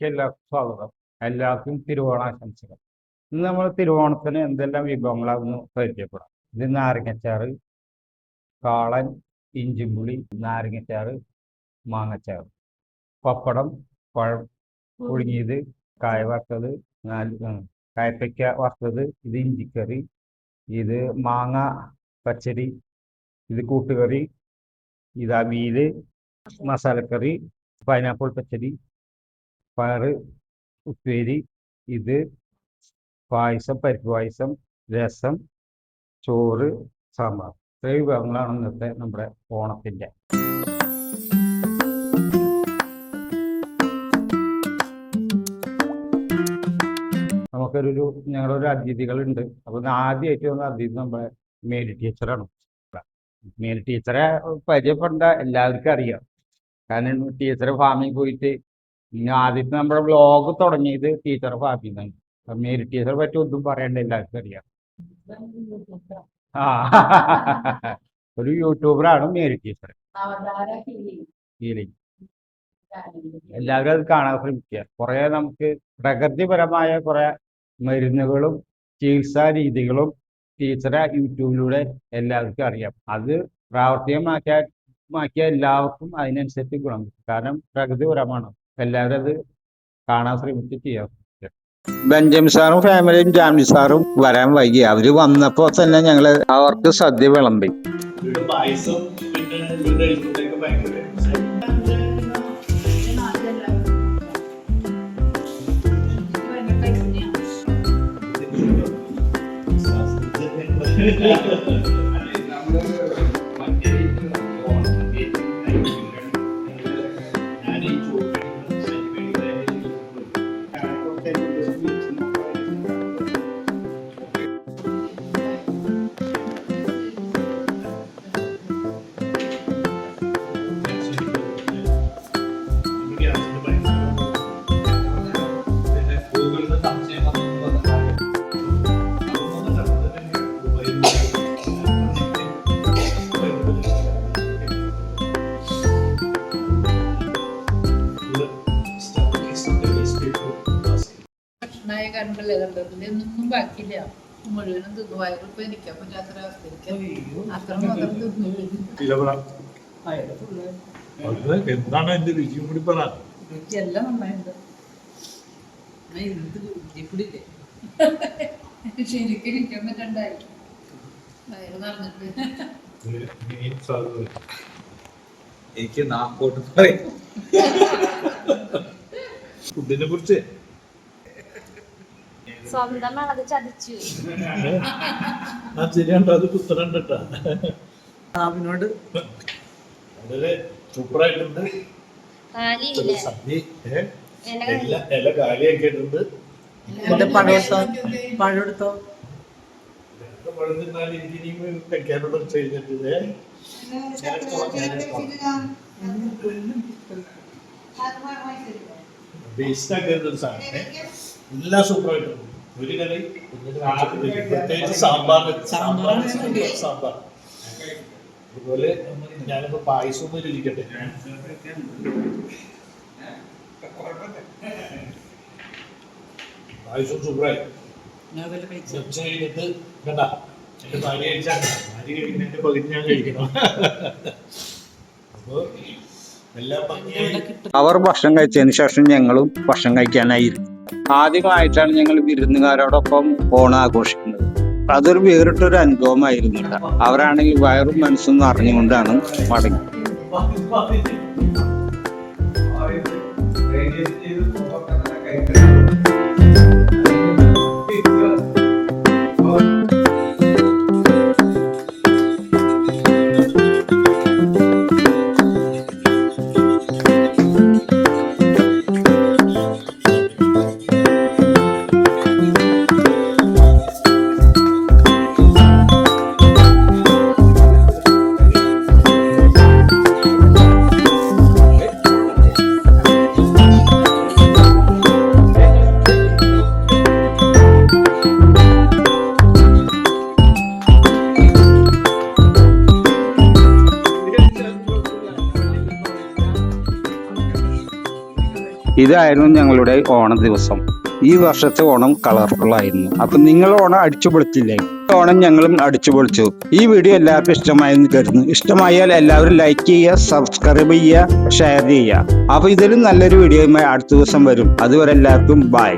വീഡിയോയിലേക്ക് എല്ലാവർക്കും സ്വാഗതം. എല്ലാവർക്കും തിരുവോണാശംസകൾ ഇന്ന് നമ്മൾ തിരുവോണത്തിന് എന്തെല്ലാം വിഭവങ്ങളാണെന്ന് പരിചയപ്പെടാം. ഇത് നാരങ്ങച്ചാറ് കാളൻ ഇഞ്ചിമ്പുളി നാരങ്ങച്ചാറ് മാങ്ങച്ചാറ്. പപ്പടം പഴം പുഴുങ്ങിയത് കായ വറുത്തത് കായപ്പയ്ക്ക വറുത്തത് ഇത് ഇഞ്ചിക്കറി ഇത് മാങ്ങ പച്ചടി ഇത് കൂട്ടുകറി ഇത് അവിയൽ മസാലക്കറി പൈനാപ്പിൾ പച്ചടി പയറ് ഉപ്പേരി ഇത് പായസം പരിപ്പ് പായസം രസം ചോറ് സാമ്പാർ. ഇത്രയും വിഭവങ്ങളാണ് ഇന്നത്തെ നമ്മുടെ ഓണത്തിന്റെ. നമുക്കൊരു ഞങ്ങളൊരു അതിഥികളുണ്ട്. അപ്പോൾ ആദ്യമായിട്ട് വന്ന അതിഥി നമ്മുടെ മേരി ടീച്ചറാണ്. മേരി ടീച്ചറെ പരിചയപ്പെടേണ്ട എല്ലാവർക്കും അറിയാം. കാരണം ടീച്ചറെ ഫാമിൽ പോയിട്ട് ഇനി ആദ്യത്തെ നമ്മുടെ ബ്ലോഗ് തുടങ്ങിയത് ടീച്ചർ ഫാമിൽ നിന്നാണ് അപ്പം മേരി ടീച്ചറെ പറ്റി ഒന്നും പറയണ്ട എല്ലാവർക്കും അറിയാം. ആ. ഒരു യൂട്യൂബറാണ് മേരി ടീച്ചർ ഹീലിംഗ് എല്ലാവരും അത് കാണാൻ ശ്രമിക്കുക കുറെ നമുക്ക് പ്രകൃതിപരമായ കുറെ മരുന്നുകളും ചികിത്സാ രീതികളും ടീച്ചറെ യൂട്യൂബിലൂടെ എല്ലാവർക്കും അറിയാം. അത് പ്രാവർത്തികമാക്കിയ മാക്കിയ എല്ലാവർക്കും അതിനനുസരിച്ച് ഗുണം കാരണം പ്രകൃതിപരമാണ്. എല്ലാവരും അത് കാണാൻ ശ്രമിച്ച് ചെയ്യാം. ബെഞ്ചമിൻ സാറും ഫാമിലിയും ജാമിനി സാറും വരാൻ വൈകി. അവർ വന്നപ്പോ തന്നെ ഞങ്ങൾ അവർക്ക് സദ്യ വിളമ്പി. Thank പായസം കണ്ടല്ലേ കണ്ടത്? ഇതൊന്നും ബാക്കിയില്ല. മുഴുവനും തിന്നു. വയറിപ്പോ ഇരിക്കാൻ പറ്റാത്ത അവസ്ഥ അത്ര മാത്രം തിന്നു. എന്താണ് എന്റെ രുചിയും കൂടി പറ. എല്ലാം നന്നായിട്ടുണ്ട് ശരിക്കും ഇരിക്കാൻ പറ്റണ്ടായി. വയറ് നിറഞ്ഞിട്ട്. എനിക്ക് നാക്കോട്ട് പറയും. ഫുഡിനെ കുറിച്ച് സ്വന്തം അത് ചതിച്ചു. ആ ശരിയാണ്ടോ അത് അവനോട് വളരെ സൂപ്പറായിട്ടുണ്ട്. സദ്യ ഇല എന്റെ പഴമെടുത്തോ? പഴമെടുത്തോ ഇനിയും വെക്കാനുള്ള കഴിഞ്ഞിട്ട് സാധനം? എല്ലാം സൂപ്പറായിട്ടുണ്ട്. ഒരു കറി പ്രത്യേകിച്ച് സാമ്പാറിന് സാമ്പാറിന് സാമ്പാർ അതുപോലെ ഞാനിപ്പോ പായസവും രുചിക്കട്ടെ. പായസം സൂപ്പറായി. ഉച്ച കഴിഞ്ഞിട്ട് കണ്ട. എന്റെ ഭാര്യ കഴിച്ചാൽ ഭാര്യ കഴിക്കുന്നതിന്റെ പകുതി ഞാൻ കഴിക്കണം. അപ്പൊ അവർ ഭക്ഷണം കഴിച്ചതിന് ശേഷം ഞങ്ങളും ഭക്ഷണം കഴിക്കാനായിരുന്നു ആദ്യമായിട്ടാണ് ഞങ്ങൾ വിരുന്നുകാരോടൊപ്പം ഓണം ആഘോഷിക്കുന്നത്. അതൊരു വേറിട്ടൊരു അനുഭവമായിരുന്നു അവരാണെങ്കിൽ വയറും മനസ്സും അറിഞ്ഞുകൊണ്ടാണ് മടങ്ങി ഇതായിരുന്നു ഞങ്ങളുടെ ഓണ ദിവസം ഈ വർഷത്തെ ഓണം കളർഫുൾ ആയിരുന്നു. അപ്പൊ നിങ്ങൾ ഓണം അടിച്ചുപൊളിച്ചില്ലേ? ഓണം ഞങ്ങളും അടിച്ചുപൊളിച്ചു. ഈ വീഡിയോ എല്ലാവർക്കും ഇഷ്ടമായെന്ന് കരുതുന്നു. ഇഷ്ടമായാൽ എല്ലാവരും ലൈക്ക് ചെയ്യുക സബ്സ്ക്രൈബ് ചെയ്യുക ഷെയർ ചെയ്യുക. അപ്പൊ ഇതിലും നല്ലൊരു വീഡിയോയുമായി അടുത്ത ദിവസം വരും. അതുവരെ എല്ലാവർക്കും ബൈ